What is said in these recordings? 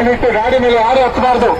ದಯವಿಟ್ಟು ಗಾಡಿ ಮೇಲೆ ಯಾರು ಹತ್ತಬಾರ್ದು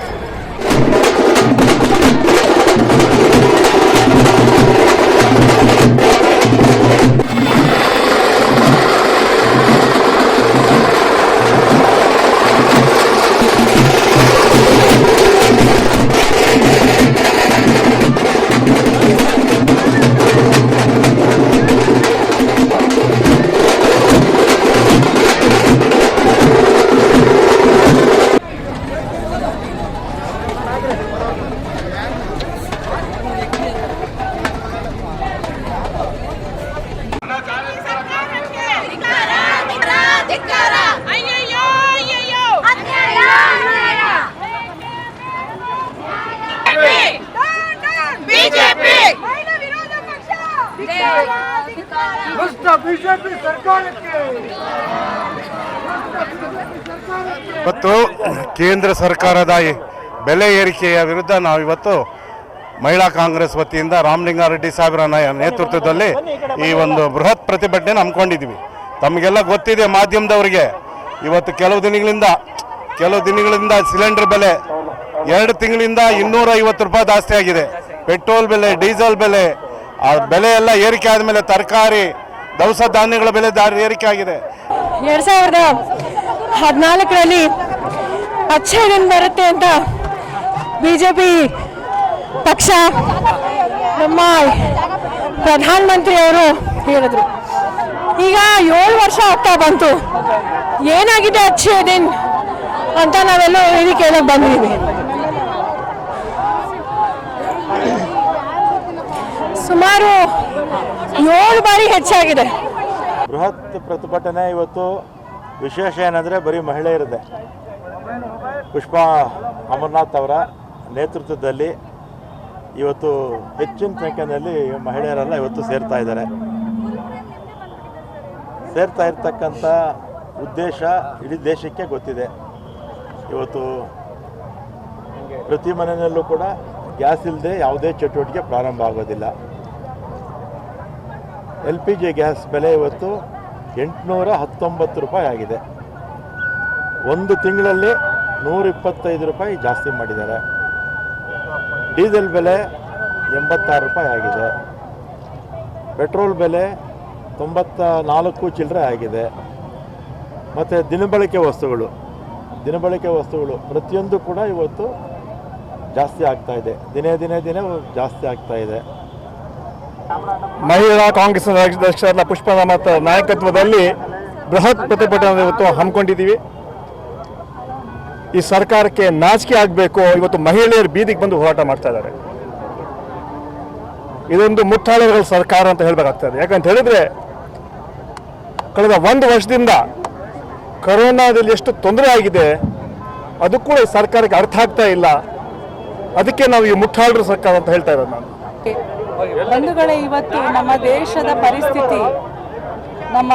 ಬಿಜೆಪಿ ಸರ್ಕಾರಕ್ಕೆ. ಇವತ್ತು ಕೇಂದ್ರ ಸರ್ಕಾರದ ಬೆಲೆ ಏರಿಕೆಯ ವಿರುದ್ಧ ನಾವು ಇವತ್ತು ಮಹಿಳಾ ಕಾಂಗ್ರೆಸ್ ವತಿಯಿಂದ ರಾಮಲಿಂಗಾರೆಡ್ಡಿ ಸಾಹೇಬರ ನೇತೃತ್ವದಲ್ಲಿ ಈ ಒಂದು ಬೃಹತ್ ಪ್ರತಿಭಟನೆ ಹಮ್ಮಿಕೊಂಡಿದ್ವಿ ತಮಗೆಲ್ಲ ಗೊತ್ತಿದೆ ಮಾಧ್ಯಮದವರಿಗೆ, ಇವತ್ತು ಕೆಲವು ದಿನಗಳಿಂದ ಕೆಲವು ದಿನಗಳಿಂದ ಸಿಲಿಂಡರ್ ಬೆಲೆ ಎರಡು ತಿಂಗಳಿಂದ ಇನ್ನೂರ ರೂಪಾಯಿ ಜಾಸ್ತಿ ಆಗಿದೆ. ಪೆಟ್ರೋಲ್ ಬೆಲೆ, ಡೀಸೆಲ್ ಬೆಲೆ, ಆ ಬೆಲೆ ಎಲ್ಲ ಏರಿಕೆ ಆದಮೇಲೆ ತರಕಾರಿ ದವಸ ಧಾನ್ಯಗಳ ಬೆಲೆ ದಾರಿ ಏರಿಕೆ ಆಗಿದೆ. ಎರಡ್ ಸಾವಿರದ ಹದಿನಾಲ್ಕರಲ್ಲಿ ಅಚ್ಚ ದಿನ ಬರುತ್ತೆ ಅಂತ ಬಿಜೆಪಿ ಪಕ್ಷ ನಮ್ಮ ಪ್ರಧಾನಮಂತ್ರಿಯವರು ಹೇಳಿದ್ರು. ಈಗ ಏಳು ವರ್ಷ ಆಗ್ತಾ ಬಂತು. ಏನಾಗಿದೆ ಅಚ್ಚೆ ದಿನ್ ಅಂತ ನಾವೆಲ್ಲ ಹೇಳಿ ಕೇಳಕ್ ಬಂದಿದ್ದೀವಿ. ಸುಮಾರು ಏಳು ಬಾರಿ ಹೆಚ್ಚಾಗಿದೆ. ಬೃಹತ್ ಪ್ರತಿಭಟನೆ ಇವತ್ತು ವಿಶೇಷ ಏನಂದರೆ ಬರೀ ಮಹಿಳೆಯರದೆ ಪುಷ್ಪಾ ಅಮರ್ನಾಥ್ ಅವರ ನೇತೃತ್ವದಲ್ಲಿ ಇವತ್ತು ಹೆಚ್ಚಿನ ಸಂಖ್ಯೆಯಲ್ಲಿ ಮಹಿಳೆಯರೆಲ್ಲ ಇವತ್ತು ಸೇರ್ತಾ ಇದ್ದಾರೆ. ಸೇರ್ತಾ ಇರ್ತಕ್ಕಂಥ ಉದ್ದೇಶ ಇಡೀ ದೇಶಕ್ಕೆ ಗೊತ್ತಿದೆ. ಇವತ್ತು ಪ್ರತಿ ಮನೆಯಲ್ಲೂ ಕೂಡ ಗ್ಯಾಸ್ ಇಲ್ಲದೆ ಯಾವುದೇ ಚಟುವಟಿಕೆ ಪ್ರಾರಂಭ ಆಗೋದಿಲ್ಲ. ಎಲ್ ಪಿ ಜಿ ಗ್ಯಾಸ್ ಬೆಲೆ ಇವತ್ತು ಎಂಟುನೂರ ಹತ್ತೊಂಬತ್ತು ರೂಪಾಯಿ ಆಗಿದೆ. ಒಂದು ತಿಂಗಳಲ್ಲಿ ನೂರ ಇಪ್ಪತ್ತೈದು ರೂಪಾಯಿ ಜಾಸ್ತಿ ಮಾಡಿದ್ದಾರೆ. ಡೀಸೆಲ್ ಬೆಲೆ ಎಂಬತ್ತಾರು ರೂಪಾಯಿ ಆಗಿದೆ. ಪೆಟ್ರೋಲ್ ಬೆಲೆ ತೊಂಬತ್ತ ನಾಲ್ಕು ಚಿಲ್ಲರೆ ಆಗಿದೆ. ಮತ್ತು ದಿನಬಳಕೆ ವಸ್ತುಗಳು ದಿನಬಳಕೆ ವಸ್ತುಗಳು ಪ್ರತಿಯೊಂದು ಕೂಡ ಇವತ್ತು ಜಾಸ್ತಿ ಆಗ್ತಾ ಇದೆ. ದಿನೇ ದಿನೇ ದಿನೇ ಜಾಸ್ತಿ ಆಗ್ತಾ ಇದೆ. ಮಹಿಳಾ ಕಾಂಗ್ರೆಸ್ ಅಧ್ಯಕ್ಷರಾದ ಮತ್ತು ನಾಯಕತ್ವದಲ್ಲಿ ಬೃಹತ್ ಪ್ರತಿಭಟನೆ ಇವತ್ತು ಹಮ್ಮಿಕೊಂಡಿದ್ದೀವಿ. ಈ ಸರ್ಕಾರಕ್ಕೆ ನಾಚಿಕೆ ಆಗಬೇಕು, ಇವತ್ತು ಮಹಿಳೆಯರು ಬೀದಿಗೆ ಬಂದು ಹೋರಾಟ ಮಾಡ್ತಾ ಇದ್ದಾರೆ. ಇದೊಂದು ಮುಟ್ಟಾಳಗಳ ಸರ್ಕಾರ ಅಂತ ಹೇಳಬೇಕಾಗ್ತದೆ ಯಾಕಂತ ಹೇಳಿದ್ರೆ, ಕಳೆದ ಒಂದು ವರ್ಷದಿಂದ ಕೊರೋನಾದಲ್ಲಿ ಎಷ್ಟು ತೊಂದರೆ ಆಗಿದೆ, ಅದು ಕೂಡ ಸರ್ಕಾರಕ್ಕೆ ಅರ್ಥ ಆಗ್ತಾ ಇಲ್ಲ. ಅದಕ್ಕೆ ನಾವು ಈ ಮುಟ್ಟಾಳರ ಸರ್ಕಾರ ಅಂತ ಹೇಳ್ತಾ ಇರೋದು ನಾನು. ಬಂಧುಗಳೇ, ಇವತ್ತು ನಮ್ಮ ದೇಶದ ಪರಿಸ್ಥಿತಿ, ನಮ್ಮ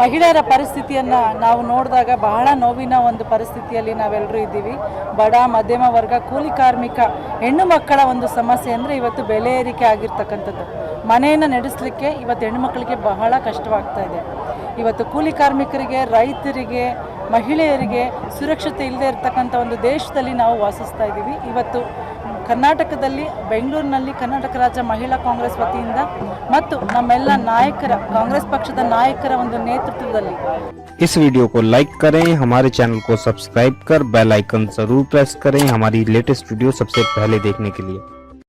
ಮಹಿಳೆಯರ ಪರಿಸ್ಥಿತಿಯನ್ನು ನಾವು ನೋಡಿದಾಗ ಬಹಳ ನೋವಿನ ಒಂದು ಪರಿಸ್ಥಿತಿಯಲ್ಲಿ ನಾವೆಲ್ಲರೂ ಇದ್ದೀವಿ. ಬಡ, ಮಧ್ಯಮ ವರ್ಗ, ಕೂಲಿ ಕಾರ್ಮಿಕ, ಹೆಣ್ಣು ಮಕ್ಕಳ ಒಂದು ಸಮಸ್ಯೆ ಅಂದರೆ ಇವತ್ತು ಬೆಲೆ ಏರಿಕೆ ಆಗಿರ್ತಕ್ಕಂಥದ್ದು. ಮನೆಯನ್ನು ನಡೆಸಲಿಕ್ಕೆ ಇವತ್ತು ಹೆಣ್ಣು ಮಕ್ಕಳಿಗೆ ಬಹಳ ಕಷ್ಟವಾಗ್ತಾ ಇದೆ. ಇವತ್ತು ಕೂಲಿ ಕಾರ್ಮಿಕರಿಗೆ, ರೈತರಿಗೆ, ಮಹಿಳೆಯರಿಗೆ ಸುರಕ್ಷತೆ ಇಲ್ಲದೆ ಇರತಕ್ಕಂಥ ಒಂದು ದೇಶದಲ್ಲಿ ನಾವು ವಾಸಿಸ್ತಾ ಇದ್ದೀವಿ. ಇವತ್ತು ಕರ್ನಾಟಕದಲ್ಲಿ ಬೆಂಗಳೂರಿನಲ್ಲಿ ಕರ್ನಾಟಕ ರಾಜ್ಯ ಮಹಿಳಾ ಕಾಂಗ್ರೆಸ್ ವತಿಯಿಂದ ಮತ್ತು ನಮ್ಮೆಲ್ಲ ನಾಯಕರ ಕಾಂಗ್ರೆಸ್ ಪಕ್ಷದ ನಾಯಕರ ಒಂದು ನೇತೃತ್ವದಲ್ಲಿ इस वीडियो को लाइक करें हमारे चैनल को सब्सक्राइब कर बेल आइकन जरूर प्रेस करें हमारी लेटेस्ट वीडियो सबसे पहले देखने के लिए